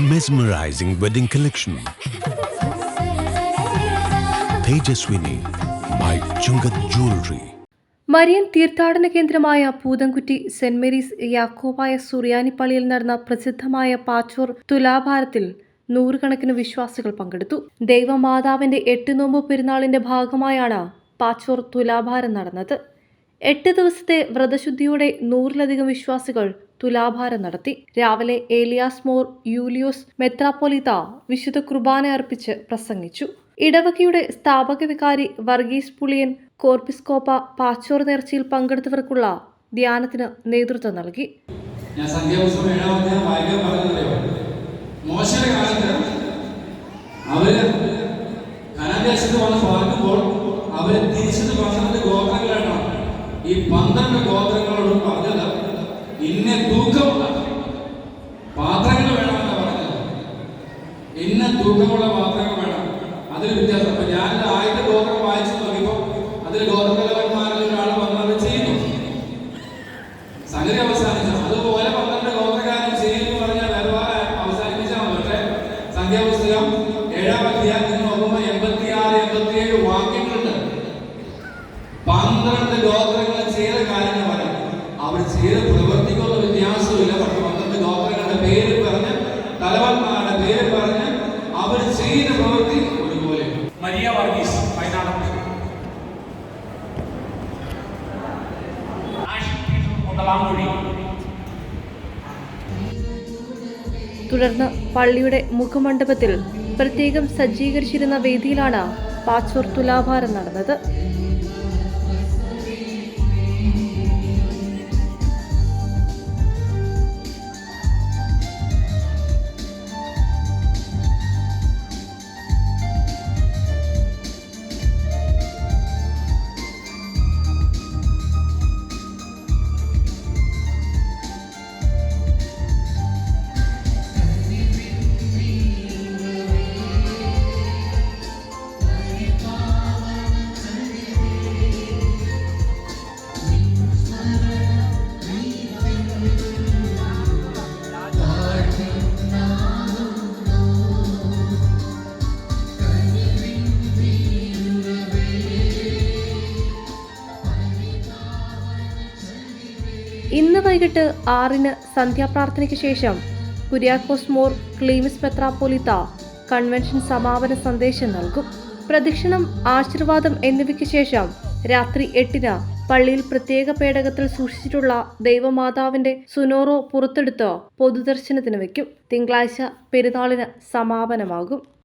mesmerizing wedding collection. Tejaswini by Chungat Jewelry. Marian തീർത്ഥാടന കേന്ദ്രമായ Poothamkutty saint Mary's യാക്കോബായ സുറിയാനി പള്ളിയിൽ നടന്ന പ്രസിദ്ധമായ പാച്ചൂർ തുലാഭാരത്തിൽ നൂറുകണക്കിന് വിശ്വാസികൾ പങ്കെടുത്തു ദൈവമാതാവിന്റെ എട്ട് നോമ്പ് പെരുന്നാളിന്റെ ഭാഗമായാണ് പാച്ചൂർ തുലാഭാരം നടന്നത് എട്ട് ദിവസത്തെ വ്രതശുദ്ധിയോടെ നൂറിലധികം വിശ്വാസികൾ തുലാഭാരം നടത്തി. രാവിലെ ഏലിയാസ് മോർ യൂലിയോസ് മെത്രാപ്പൊലിത്ത വിശുദ്ധ കുർബാന അർപ്പിച്ച് പ്രസംഗിച്ചു. ഇടവകയുടെ സ്ഥാപക വികാരി വർഗീസ് പുളിയൻ കോർപ്പിസ്കോപ്പ പാച്ചോർ നേർച്ചയിൽ പങ്കെടുത്തവർക്കുള്ള ധ്യാനത്തിന് നേതൃത്വം നൽകി. ഞാൻ അവർ ധനദേശത്ത് വന്ന് പാർക്കുമ്പോൾ അവർ തിരിച്ചത് പറഞ്ഞത് പന്ത്രണ്ട് ഗോത്രങ്ങളോടും പറഞ്ഞത് ഇന്ന തൂക്കമുള്ള പാത്രങ്ങൾ വേണമെന്ന് പറഞ്ഞത്. ഇന്ന തൂക്കമുള്ള പാത്രങ്ങൾ വേണം. അതിൽ വ്യത്യാസം. അപ്പൊ ഞാൻ ആദ്യത്തെ ഗോത്രം വായിച്ചു നോക്കിയപ്പോ അതിൽ ഗോത്രതലവന്മാരിൽ ഒരാൾ വന്നത് ചെയ്യുന്നു. സംഗതി അവസാനിച്ചു. അതുപോലെ പന്ത്രണ്ട് ഗോത്രക്കാരൻ ചെയ്യുന്നു പറഞ്ഞാൽ നിലവാരം അവസാനിപ്പിച്ചാൽ പക്ഷേ സംഖ്യാപുസ്തകം ഏഴാം അധ്യായം നിന്ന് നോക്കുമ്പോൾ എൺപത്തിയാറ് എൺപത്തിയേഴ് വാക്യങ്ങളുണ്ട്. പന്ത്രണ്ട് ഗോത്രങ്ങൾ ചെയ്ത കാര്യങ്ങൾ പറയാം അവർ ചെയ്ത പ്രവർത്തിക്കുന്ന വ്യത്യാസമില്ല. പക്ഷെ പന്ത്രണ്ട് ഗോത്രങ്ങളുടെ പേര് പറഞ്ഞ് തലവന്മാരുടെ പേര് പറഞ്ഞ് അവർ ചെയ്ത പ്രവൃത്തി ഒരുപോലെ. മരിയ വർഗീസ് വയനാട് മുതലാമൊഴി തുടർന്ന് പള്ളിയുടെ മുഖമണ്ഡപത്തിൽ പ്രത്യേകം സജ്ജീകരിച്ചിരുന്ന വേദിയിലാണ് പാച്ചൂർ തുലാഭാരം നടന്നത്. ഇന്ന് വൈകിട്ട് ആറിന് സന്ധ്യാപ്രാർത്ഥനയ്ക്ക് ശേഷം കുര്യാക്കോസ് മോർ ക്ലീമിസ് മെത്രാപ്പോലിത്ത കൺവെൻഷൻ സമാപന സന്ദേശം നൽകും. പ്രദക്ഷിണം ആശീർവാദം എന്നിവയ്ക്ക് ശേഷം രാത്രി എട്ടിന് പള്ളിയിൽ പ്രത്യേക പേടകത്തിൽ സൂക്ഷിച്ചിട്ടുള്ള ദൈവമാതാവിന്റെ സുനോറോ പുറത്തെടുത്ത് പൊതുദർശനത്തിന് വയ്ക്കും. തിങ്കളാഴ്ച പെരുന്നാളിന് സമാപനമാകും.